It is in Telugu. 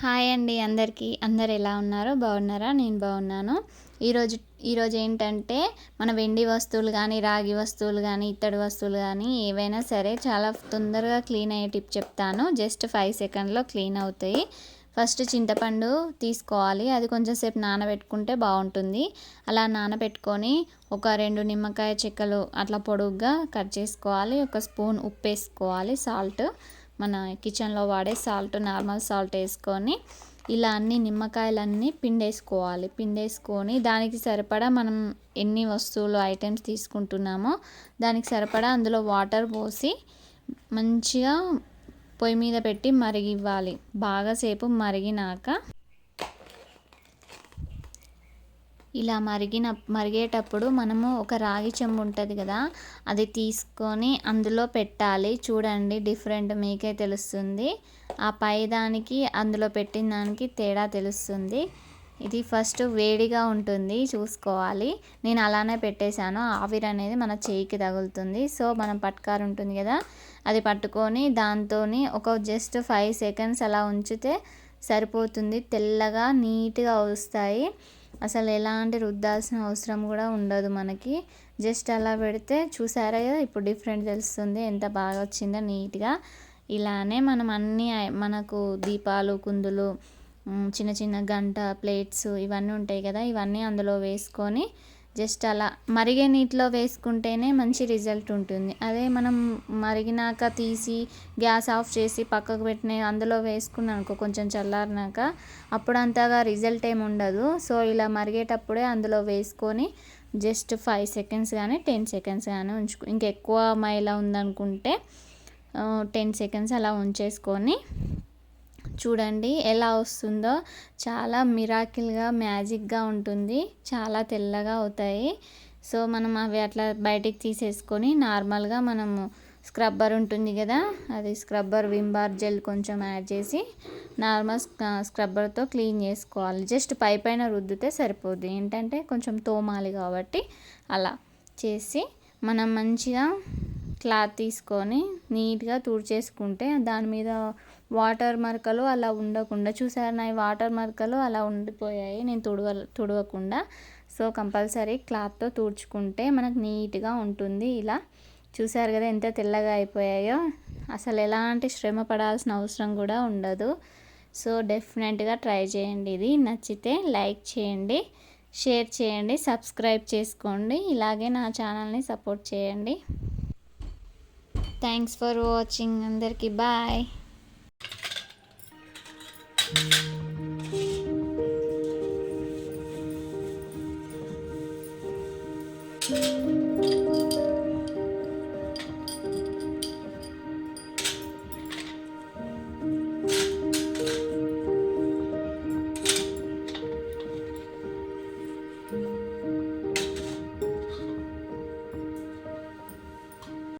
హాయ్ అండి అందరికీ. అందరు ఎలా ఉన్నారో? బాగున్నారా? నేను బాగున్నాను. ఈరోజు ఈరోజు ఏంటంటే మన వెండి వస్తువులు కానీ రాగి వస్తువులు కానీ ఇత్తడి వస్తువులు కానీ ఏవైనా సరే చాలా తొందరగా క్లీన్ అయ్యే టిప్ చెప్తాను. జస్ట్ ఫైవ్ సెకండ్లో క్లీన్ అవుతాయి. ఫస్ట్ చింతపండు తీసుకోవాలి. అది కొంచెం సేపు నానబెట్టుకుంటే బాగుంటుంది. అలా నానబెట్టుకొని ఒక రెండు నిమ్మకాయ చెక్కలు అట్లా పొడుగ్గా కట్ చేసుకోవాలి. ఒక స్పూన్ ఉప్పు వేసుకోవాలి సాల్ట్. మన కిచెన్లో వాడే సాల్ట్ నార్మల్ సాల్ట్ వేసుకొని ఇలా అన్ని నిమ్మకాయలన్నీ పిండేసుకోవాలి. పిండేసుకొని దానికి సరిపడా మనం ఎన్ని వస్తువులు ఐటమ్స్ తీసుకుంటున్నామో దానికి సరిపడా అందులో వాటర్ పోసి మంచిగా పొయ్యి మీద పెట్టి మరిగివ్వాలి. బాగాసేపు మరిగినాక ఇలా మరిగిన మరిగేటప్పుడు మనము ఒక రాగి చెంబు ఉంటుంది కదా అది తీసుకొని అందులో పెట్టాలి. చూడండి డిఫరెంట్ మీకే తెలుస్తుంది. ఆ పై దానికి అందులో పెట్టిన దానికి తేడా తెలుస్తుంది. ఇది ఫస్ట్ వేడిగా ఉంటుంది చూసుకోవాలి. నేను అలానే పెట్టేశాను. ఆవిరి అనేది మన చేయికి తగులుతుంది. సో మనం పట్కారు ఉంటుంది కదా అది పట్టుకొని దాంతో ఒక జస్ట్ ఫైవ్ సెకండ్స్ అలా ఉంచితే సరిపోతుంది. తెల్లగా నీట్గా వస్తాయి. అసలు ఎలాంటి రుద్దాల్సిన అవసరం కూడా ఉండదు మనకి. జస్ట్ అలా పెడితే చూసారా కదా ఇప్పుడు డిఫరెంట్ తెలుస్తుంది ఎంత బాగా వచ్చిందో నీట్గా. ఇలానే మనం అన్నీ మనకు దీపాలు కుందులు చిన్న చిన్న గంట ప్లేట్స్ ఇవన్నీ ఉంటాయి కదా ఇవన్నీ అందులో వేసుకొని జస్ట్ అలా మరిగే నీటిలో వేసుకుంటేనే మంచి రిజల్ట్ ఉంటుంది. అదే మనం మరిగినాక తీసి గ్యాస్ ఆఫ్ చేసి పక్కకు పెట్టిన అందులో వేసుకున్నాను అనుకో కొంచెం చల్లారినాక అప్పుడు అంతగా రిజల్ట్ ఏమి ఉండదు. సో ఇలా మరిగేటప్పుడే అందులో వేసుకొని జస్ట్ ఫైవ్ సెకండ్స్ కానీ టెన్ సెకండ్స్ కానీ ఉంచుకో ఇంకెక్కువ మైలా ఉందనుకుంటే టెన్ సెకండ్స్ అలా ఉంచేసుకొని చూడండి ఎలా వస్తుందో. చాలా మిరాకిల్గా మ్యాజిక్గా ఉంటుంది. చాలా తెల్లగా అవుతాయి. సో మనం అవి అట్లా బయటికి తీసేసుకొని నార్మల్గా మనము స్క్రబ్బర్ ఉంటుంది కదా అది స్క్రబ్బర్ వింబార్ జెల్ కొంచెం యాడ్ చేసి నార్మల్ స్క్రబ్బర్తో క్లీన్ చేసుకోవాలి. జస్ట్ పై పైన రుద్దితే సరిపోద్ది. ఏంటంటే కొంచెం తోమాలి కాబట్టి అలా చేసి మనం మంచిగా క్లాత్ తీసుకొని నీట్గా తుడిచేసుకుంటే దాని మీద వాటర్ మరకలు అలా ఉండకుండా చూసారు నా వాటర్ మరకలు అలా ఉండిపోయాయి. నేను తుడవ తుడవకుండా. సో కంపల్సరీ క్లాత్తో తుడుచుకుంటే మనకు నీట్గా ఉంటుంది ఇలా. చూసారు కదా ఎంత తెల్లగా అయిపోయాయో. అసలు ఎలాంటి శ్రమ పడాల్సిన అవసరం కూడా ఉండదు. సో డెఫినెట్గా ట్రై చేయండి ఇది. నచ్చితే లైక్ చేయండి షేర్ చేయండి సబ్స్క్రైబ్ చేసుకోండి. ఇలాగే నా ఛానల్ని సపోర్ట్ చేయండి. థ్యాంక్స్ ఫర్ వాచింగ్ అందరికీ బాయ్